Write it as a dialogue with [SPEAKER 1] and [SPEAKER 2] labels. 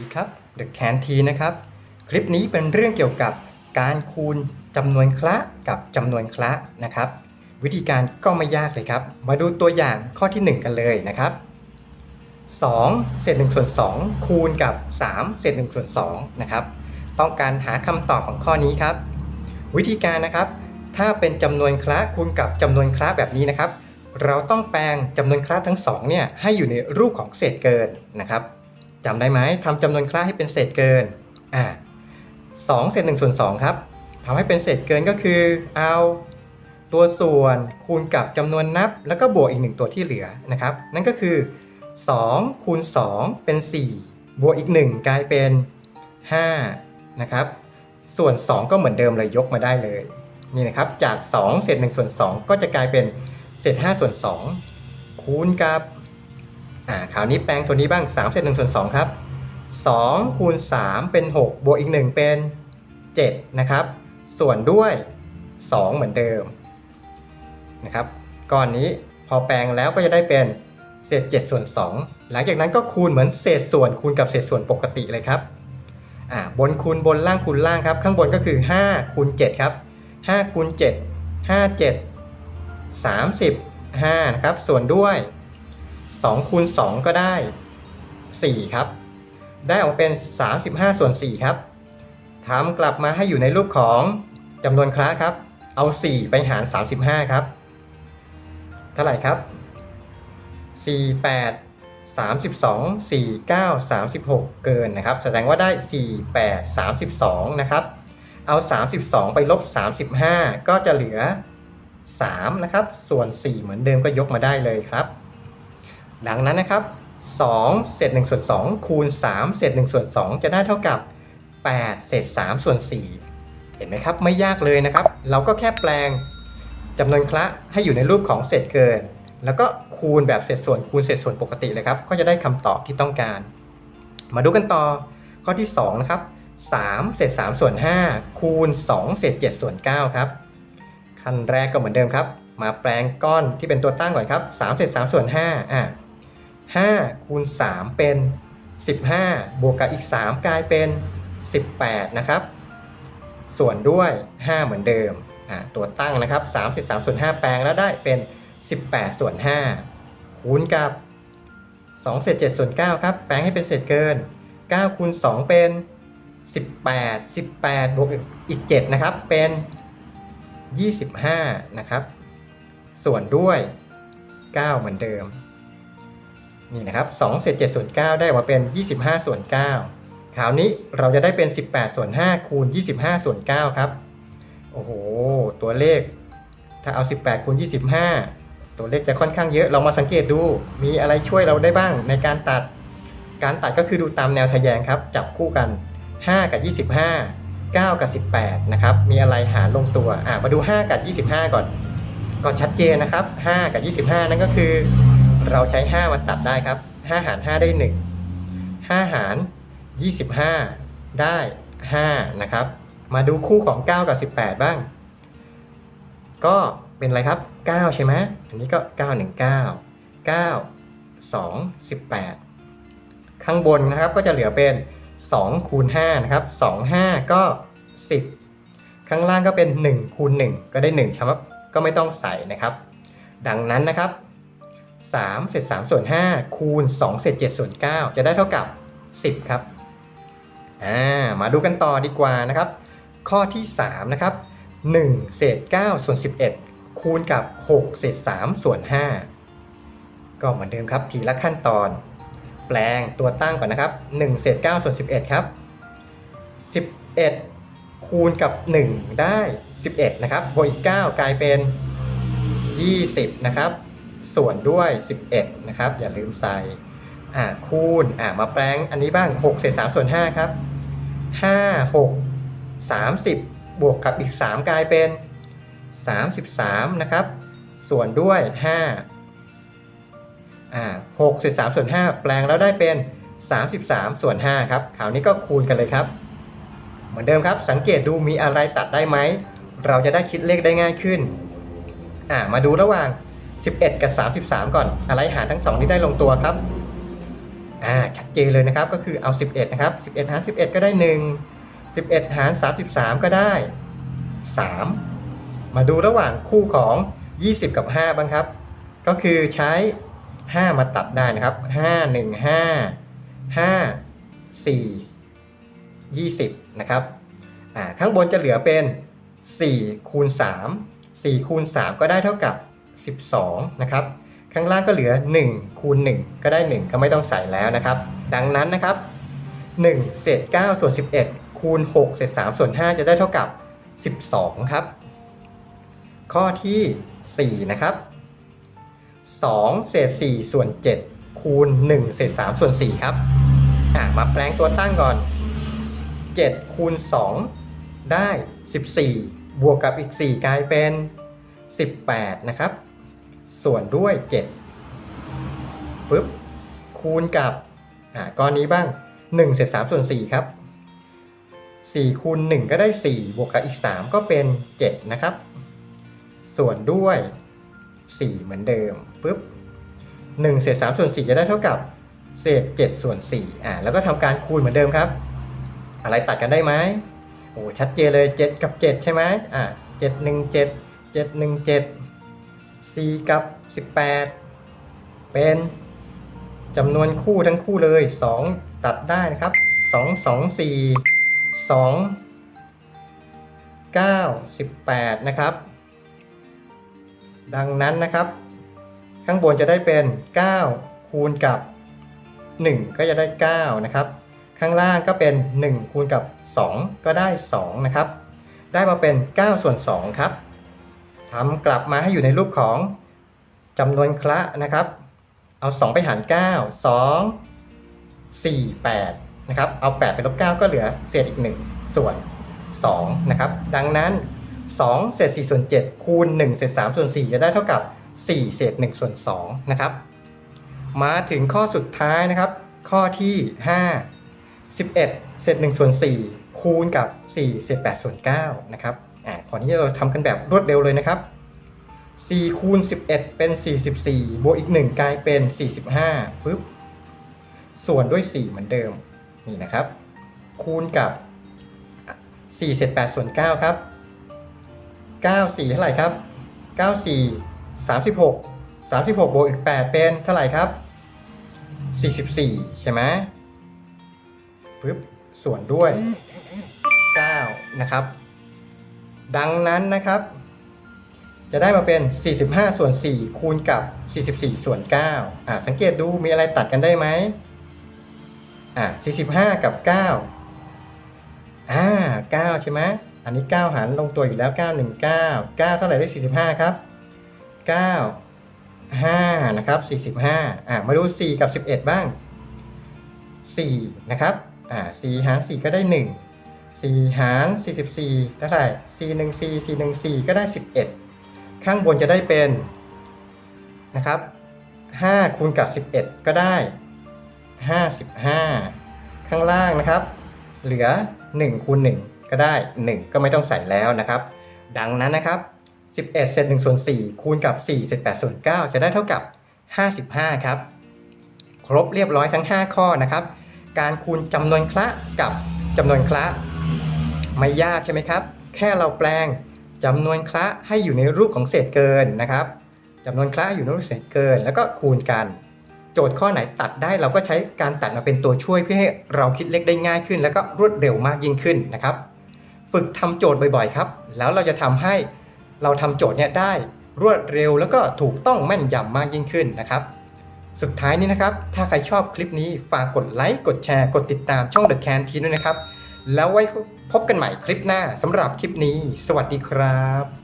[SPEAKER 1] ดีครับ The Can T นะครับ คลิปนี้เป็นเรื่องเกี่ยวกับการคูณจำนวนคละกับจำนวนคละนะครับ วิธีการก็ไม่ยากเลยครับ มาดูตัวอย่างข้อที่ 1 กันเลยนะครับ2เศษ1ส่วน2คูณกับ3เศษ1ส่วน2นะครับ ต้องการหาคำตอบของข้อนี้ครับ วิธีการนะครับ ถ้าเป็นจำนวนคละคูณกับจำนวนคละแบบนี้นะครับ เราต้องแปลงจำนวนคละทั้งสองเนี่ยให้อยู่ในรูปของเศษเกินนะครับ จำได้ไหมทำจำนวนคละให้เป็นเศษเกินอ่าสองเศษหนึ่งส่วนสองครับทำให้เป็นเศษเกินก็คือ เอาตัวส่วนคูณกับจำนวนนับ แล้วก็บวกอีกหนึ่งตัวที่เหลือนะครับ นั่นก็คือ2คูณ2เป็น 4 บวกอีก 1 กลายเป็น 5 นะครับ ส่วน 2 ก็เหมือนเดิมเลยยกมาได้เลยนี่นะครับจาก 2 เศษ1ส่วน2ก็จะกลายเป็นเศษ5ส่วน2คูณกับ อ่าคราวนี้แปลงตัวนี้บ้าง3เศษ1ส่วน2ครับ2คูณ3เป็น 6 บวกอีก 1 เป็น 7 นะครับ ส่วนด้วย 2 เหมือนเดิมนะครับก้อนนี้พอแปลงแล้วก็จะได้เป็นเศษ7ส่วน2หลังจากนั้นก็คูณเหมือนเศษส่วนคูณกับเศษส่วนปกติเลยครับอ่าบนคูณบนล่างคูณล่างครับ ข้างบนก็คือ 5 คูณ 7 ครับ 5 คูณ 7 5 7 35 นะครับ ส่วนด้วย 2คูณ2ก็ได้ 4 ครับ ได้ออกเป็น 35 ส่วน 4 ครับทำกลับมาให้อยู่ในรูปของจำนวนคละครับ เอา 4 ไปหาร 35 ครับ เท่าไหร่ครับ 4 8 32 4 9 36 เกินนะครับ แสดงว่าได้ 4 8 32 นะครับ เอา 32 ไปลบ 35 ก็จะเหลือ 3 นะครับ ส่วน 4 เหมือนเดิมก็ยกมาได้เลยครับ ดังนั้นนะครับ2เศษ1ส่วน2คูณ3เศษ1ส่วน2จะได้เท่ากับ 8 เศษ3ส่วน4เห็นไหมครับ ไม่ยากเลยนะครับ เราก็แค่แปลงจำนวนคละให้อยู่ในรูปของเศษเกิน แล้วก็คูณแบบเศษส่วนคูณเศษส่วนปกติเลยครับ ก็จะได้คำตอบที่ต้องการ มาดูกันต่อ ข้อที่2นะครับ3เศษ3ส่วน5คูณ2เศษ7ส่วน9ครับ ขั้นแรกก็เหมือนเดิมครับ มาแปลงก้อนที่เป็นตัวตั้งก่อนครับ3เศษ3ส่วน5อะ 5คูณ3เป็น 15 บวกกับอีก 3 กลายเป็น 18 นะครับ ส่วนด้วย 5 เหมือนเดิมตัวตั้งนะครับ 33ส่วน5แปลงแล้วได้เป็น 18 ส่วน 5 คูณกับ 2 เศษ7ส่วน9ครับ แปลงให้เป็นเศษเกิน 9 คูณ 2 เป็น 18 18 บวกอีก 7 นะครับ เป็น 25 นะครับ ส่วนด้วย 9 เหมือนเดิม นี่นะครับ2เศษ7ส่วน9ได้ออกมาเป็น 25 ส่วน9คราวนี้เราจะได้เป็น 18 ส่วน 5 คูณ 25 ส่วน 9 ครับ โอ้โห ตัวเลข ถ้าเอา 18 คูณ 25 ตัวเลขจะค่อนข้างเยอะ เรามาสังเกตดู มีอะไรช่วยเราได้บ้างในการตัด การตัดก็คือดูตามแนวทะแยงครับ จับคู่กัน 5 กับ 25 9 กับ 18 นะครับ มีอะไรหารลงตัว อะมาดู 5 กับ 25 ก่อน ก็ชัดเจนนะครับ 5 กับ 25 นั่นก็คือ เราใช้ 5 มาตัดได้ครับ 5 หาร 5 ได้ 1 5 หาร 25 ได้ 5 นะครับ มาดูคู่ของ 9 กับ 18 บ้าง ก็เป็นอะไรครับ 9 ใช่ไหมอันนี้ก็ 9 1 9 9 2 18 ข้างบนนะครับก็จะเหลือเป็น 2 คูณ 5 นะครับ 2 5 ก็ 10 ข้างล่างก็เป็น 1 คูณ 1 ก็ได้1ใช่ไหมก็ไม่ต้องใส่นะครับ ดังนั้นนะครับ 3 เศษ 3 ส่วน 5 คูณ 2 เศษ 7 ส่วน 9 จะได้เท่ากับ 10 ครับ อ่า มาดูกันต่อดีกว่านะครับ ข้อที่ 3 นะครับ 1 เศษ 9 ส่วน 11 คูณกับ 6 เศษ 3 ส่วน 5 ก็เหมือนเดิมครับ ทีละขั้นตอน แปลงตัวตั้งก่อนนะครับ 1 เศษ 9 ส่วน 11 ครับ 11 คูณกับ 1 ได้ 11 นะครับบวกอีก 9 กลายเป็น 20 นะครับ ส่วนด้วย 11 นะครับ อย่าลืมใส่อ่าคูณอ่ามาแปลงอันนี้บ้าง6เศษ3ส่วน5ครับ5 6 30 บวกกับอีก 3 กลายเป็น 33 นะครับ ส่วนด้วย 5 อ่า6เศษ3ส่วน 5 แปลงแล้วได้เป็น 33 ส่วน 5 ครับคราวนี้ก็คูณกันเลยครับ เหมือนเดิมครับ สังเกตดูมีอะไรตัดได้ไหม เราจะได้คิดเลขได้ง่ายขึ้น อ่ามาดูระหว่าง 11 กับ 33 ก่อน อะไรหารทั้งสองนี้ได้ลงตัวครับ อ่า ชัดเจนเลยนะครับ ก็คือเอา 11 นะครับ 11 หาร 11 ก็ได้ 1 11 หาร 33 ก็ได้ 3 มาดูระหว่างคู่ของ 20 กับ 5 บ้างครับ ก็คือใช้ 5 มาตัดได้นะครับ 5 1 5 5 4 20 นะครับ อ่า ข้างบนจะเหลือเป็น 4 คูณ 3 4 คูณ 3 ก็ได้เท่ากับ 12 นะครับ ข้างล่างก็เหลือ 1 คูณ 1 ก็ได้ 1 ก็ไม่ต้องใส่แล้วนะครับ ดังนั้นนะครับ 1 เศษ 9 ส่วน 11 คูณ 6 เศษ 3 ส่วน 5 จะได้เท่ากับ 12 ครับ ข้อทีสี่4 นะครับ 2 เศษ 4 ส่วน 7 คูณ 1 เศษ 3 ส่วน 4 ครับอะมาแปลงตัวตั้งก่อน 7 คูณ 2 ได้ 14 บวกกับอีก 4 กลายเป็น 18 นะครับ ส่วนด้วย7ปึ๊บคูณกับอ่าก้อนนี้บ้าง1เศษ3ส่วน4ครับ4คูณ1ก็ได้ 4 บวกกับอีก 3 ก็เป็น 7 นะครับ ส่วนด้วย 4 เหมือนเดิมปึ๊บ1เศษ3ส่วน4จะได้เท่ากับเศษ7ส่วน4อ่าแล้วก็ทำการคูณเหมือนเดิมครับ อะไรตัดกันได้ไหมโอ้ชัดเจนเลย 7 กับ 7 ใช่ไหมอ่า7 1 7 7 1 7 4 กับ 18 เป็นจำนวนคู่ทั้งคู่เลย 2 ตัดได้นะครับ 2 2 4 2 9 18 นะครับ ดังนั้นนะครับ ข้างบนจะได้เป็น 9 คูณกับ 1 ก็จะได้ 9 นะครับ ข้างล่างก็เป็น 1 คูณกับ 2 ก็ได้ 2 นะครับ ได้มาเป็น 9 ส่วน 2 ครับ ทำกลับมาให้อยู่ในรูปของจำนวนคละนะครับ เอา 2 ไปหาร 9 2 4 8นะครับ เอา 8 ไปลบ 9 ก็เหลือเศษอีก 1 ส่วน2นะครับ ดังนั้น 2 เศษ4ส่วน7คูณ 1 เศษ3ส่วน4จะได้เท่ากับ 4 เศษ1ส่วน2นะครับ มาถึงข้อสุดท้ายนะครับ ข้อที่ 5 11 เศษ1ส่วน4คูณกับ 4 เศษ8ส่วน9นะครับ ขอนี้เราทำกันแบบรวดเร็วเลยนะครับ4คูณ11 เป็น 44 บวกอีก 1 กลายเป็น 45ฟึบส่วนด้วย 4 เหมือนเดิม นี่นะครับ คูณกับ 4 เศษ8ส่วน 9 ครับ 9 4 เท่าไหร่ครับ 9 4 36 36 บวกอีก 8 เป็นเท่าไหร่ครับ 44 ใช่ไหมปึ๊บส่วนด้วย 9 นะครับ ดังนั้นนะครับ จะได้มาเป็น 45 ส่วน 4 คูณกับ 44 ส่วน 9 อ่าสังเกตดูมีอะไรตัดกันได้ไหมอ่า45 กับ 9 อ่า 9 ใช่ไหมอันนี้ 9 หารลงตัวอยู่แล้ว 9 1 9 9 เท่าไหร่ได้ 45 ครับ 9 5 นะครับ 45 อ่ามาดู 4 กับ 11 บ้าง 4 นะครับ อ่า 4 หาร 4 ก็ได้ 1 4หาร44เท่าไหร่4 1 4 4 1 4ก็ได้11ข้างบนจะได้เป็นนะครับ5คูณกับ11ก็ได้55ข้างล่างนะครับ เหลือ1คูณ1ก็ได้1ก็ไม่ต้องใส่แล้วนะครับ ดังนั้นนะครับ11เศษ1ส่วน4คูณกับ4เศษ8ส่วน9จะได้เท่ากับ55ครับ ครบเรียบร้อยทั้ง5ข้อนะครับ การคูณจำนวนคละกับ จำนวนคละไม่ยากใช่ไหมครับ แค่เราแปลงจำนวนคละให้อยู่ในรูปของเศษเกินนะครับจำนวนคละอยู่ในรูปเศษเกิน แล้วก็คูณกัน โจทย์ข้อไหนตัดได้เราก็ใช้การตัดมาเป็นตัวช่วยเพื่อให้เราคิดเลขได้ง่ายขึ้น แล้วก็รวดเร็วมากยิ่งขึ้นนะครับ ฝึกทำโจทย์บ่อยๆครับ แล้วเราจะทำให้เราทำโจทย์เนี่ยได้รวดเร็วแล้วก็ถูกต้องแม่นยำมากยิ่งขึ้นนะครับ สุดท้ายนี้นะครับ ถ้าใครชอบคลิปนี้ฝากกดไลค์ กดแชร์ กดติดตามช่อง The Can TV ด้วยนะครับ แล้วไว้พบกันใหม่คลิปหน้าสำหรับคลิปนี้ สวัสดีครับ